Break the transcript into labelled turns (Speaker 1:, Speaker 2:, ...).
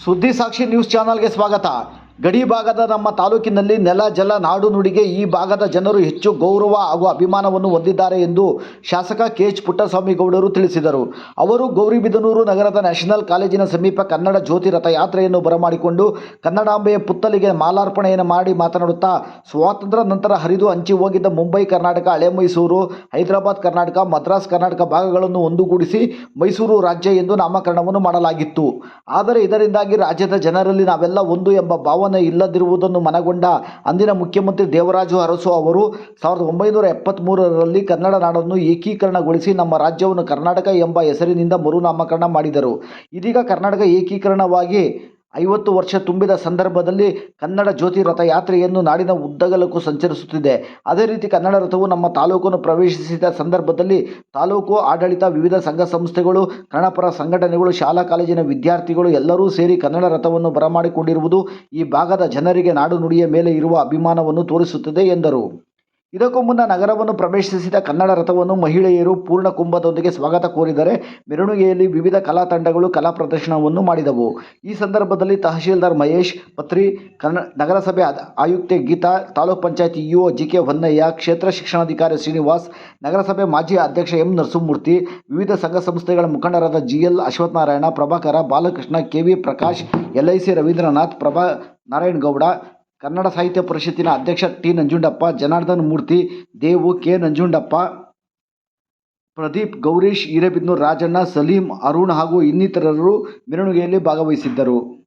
Speaker 1: ಸುದ್ದಿ ಸಾಕ್ಷಿ ನ್ಯೂಸ್ ಚಾನಲ್ಗೆ ಸ್ವಾಗತ ಗಡಿ ಭಾಗದ ನಮ್ಮ ತಾಲೂಕಿನಲ್ಲಿ ನೆಲ, ಜಲ, ನಾಡು ನುಡಿಗೆ ಈ ಭಾಗದ ಜನರು ಹೆಚ್ಚು ಗೌರವ ಹಾಗೂ ಅಭಿಮಾನವನ್ನು ಹೊಂದಿದ್ದಾರೆ ಎಂದು ಶಾಸಕ ಕೆ ಎಚ್ ಪುಟ್ಟಸ್ವಾಮಿ ಗೌಡರು ತಿಳಿಸಿದರು. ಅವರು ಗೌರಿಬಿದನೂರು ನಗರದ ನ್ಯಾಷನಲ್ ಕಾಲೇಜಿನ ಸಮೀಪ ಕನ್ನಡ ಜ್ಯೋತಿ ರಥಯಾತ್ರೆಯನ್ನು ಬರಮಾಡಿಕೊಂಡು ಕನ್ನಡಾಂಬೆಯ ಪುತ್ತಲಿಗೆ ಮಾಲಾರ್ಪಣೆಯನ್ನು ಮಾಡಿ ಮಾತನಾಡುತ್ತಾ, ಸ್ವಾತಂತ್ರ್ಯ ನಂತರ ಹರಿದು ಹಂಚಿ ಹೋಗಿದ್ದ ಮುಂಬೈ, ಕರ್ನಾಟಕ, ಹಳೆ ಮೈಸೂರು, ಹೈದರಾಬಾದ್, ಕರ್ನಾಟಕ, ಮದ್ರಾಸ್, ಕರ್ನಾಟಕ ಭಾಗಗಳನ್ನು ಒಂದುಗೂಡಿಸಿ ಮೈಸೂರು ರಾಜ್ಯ ಎಂದು ನಾಮಕರಣವನ್ನು ಮಾಡಲಾಗಿತ್ತು. ಆದರೆ ಇದರಿಂದಾಗಿ ರಾಜ್ಯದ ಜನರಲ್ಲಿ ನಾವೆಲ್ಲ ಒಂದು ಎಂಬ ಭಾವನೆ ಇಲ್ಲದಿರುವುದನ್ನು ಮನಗೊಂಡ ಅಂದಿನ ಮುಖ್ಯಮಂತ್ರಿ ದೇವರಾಜು ಅರಸು ಅವರು ಸಾವಿರದ ಒಂಬೈನೂರ ಎಪ್ಪತ್ತ್ಮೂರರಲ್ಲಿ ಕನ್ನಡ ನಾಡನ್ನು ಏಕೀಕರಣಗೊಳಿಸಿ ನಮ್ಮ ರಾಜ್ಯವನ್ನು ಕರ್ನಾಟಕ ಎಂಬ ಹೆಸರಿನಿಂದ ಮರುನಾಮಕರಣ ಮಾಡಿದರು. ಇದೀಗ ಕರ್ನಾಟಕ ಏಕೀಕರಣವಾಗಿ ಐವತ್ತು ವರ್ಷ ತುಂಬಿದ ಸಂದರ್ಭದಲ್ಲಿ ಕನ್ನಡ ಜ್ಯೋತಿ ರಥಯಾತ್ರೆಯನ್ನು ನಾಡಿನ ಉದ್ದಗಲಕ್ಕೂ ಸಂಚರಿಸುತ್ತಿದೆ. ಅದೇ ರೀತಿ ಕನ್ನಡ ರಥವು ನಮ್ಮ ತಾಲೂಕನ್ನು ಪ್ರವೇಶಿಸಿದ ಸಂದರ್ಭದಲ್ಲಿ ತಾಲೂಕು ಆಡಳಿತ, ವಿವಿಧ ಸಂಘ ಸಂಸ್ಥೆಗಳು, ಕನ್ನಡಪರ ಸಂಘಟನೆಗಳು, ಶಾಲಾ ಕಾಲೇಜಿನ ವಿದ್ಯಾರ್ಥಿಗಳು ಎಲ್ಲರೂ ಸೇರಿ ಕನ್ನಡ ರಥವನ್ನು ಬರಮಾಡಿಕೊಂಡಿರುವುದು ಈ ಭಾಗದ ಜನರಿಗೆ ನಾಡು ನುಡಿಯ ಮೇಲೆ ಇರುವ ಅಭಿಮಾನವನ್ನು ತೋರಿಸುತ್ತದೆ ಎಂದರು. ಇದಕ್ಕೂ ಮುನ್ನ ನಗರವನ್ನು ಪ್ರವೇಶಿಸಿದ ಕನ್ನಡ ರಥವನ್ನು ಮಹಿಳೆಯರು ಪೂರ್ಣ ಕುಂಭದೊಂದಿಗೆ ಸ್ವಾಗತ ಕೋರಿದರೆ ಮೆರವಣಿಗೆಯಲ್ಲಿ ವಿವಿಧ ಕಲಾ ತಂಡಗಳು ಕಲಾ ಪ್ರದರ್ಶನವನ್ನು ಮಾಡಿದವು. ಈ ಸಂದರ್ಭದಲ್ಲಿ ತಹಶೀಲ್ದಾರ್ ಮಹೇಶ್, ಪತ್ರಿ ಕನ್ನ ನಗರಸಭೆ ಆಯುಕ್ತೆ Geetha, taluk panchayat EO G K Honnaiah, ಕ್ಷೇತ್ರ ಶಿಕ್ಷಣಾಧಿಕಾರಿ ಶ್ರೀನಿವಾಸ್, ನಗರಸಭೆ ಮಾಜಿ ಅಧ್ಯಕ್ಷ ಎಂ ನರಸಿಂಹಮೂರ್ತಿ, ವಿವಿಧ ಸಂಘ ಸಂಸ್ಥೆಗಳ ಮುಖಂಡರಾದ G L Ashwathanarayana, Prabhakara Balakrishna, K V Prakash, L I C Ravindranath, Prabha Narayanagowda Kannada Sahitya ಪರಿಷತ್ತಿನ ಅಧ್ಯಕ್ಷ ಟಿ ನಂಜುಂಡಪ್ಪ, ಜನಾರ್ದನ್ ಮೂರ್ತಿ, ದೇವು ಕೆ ನಂಜುಂಡಪ್ಪ, ಪ್ರದೀಪ್ ಗೌರೀಶ್ ಹಿರೇಬಿದ್ನೂರು ರಾಜಣ್ಣ, ಸಲೀಂ ಅರುಣ್ ಹಾಗೂ ಇನ್ನಿತರರು ಮೆರವಣಿಗೆಯಲ್ಲಿ ಭಾಗವಹಿಸಿದ್ದರು.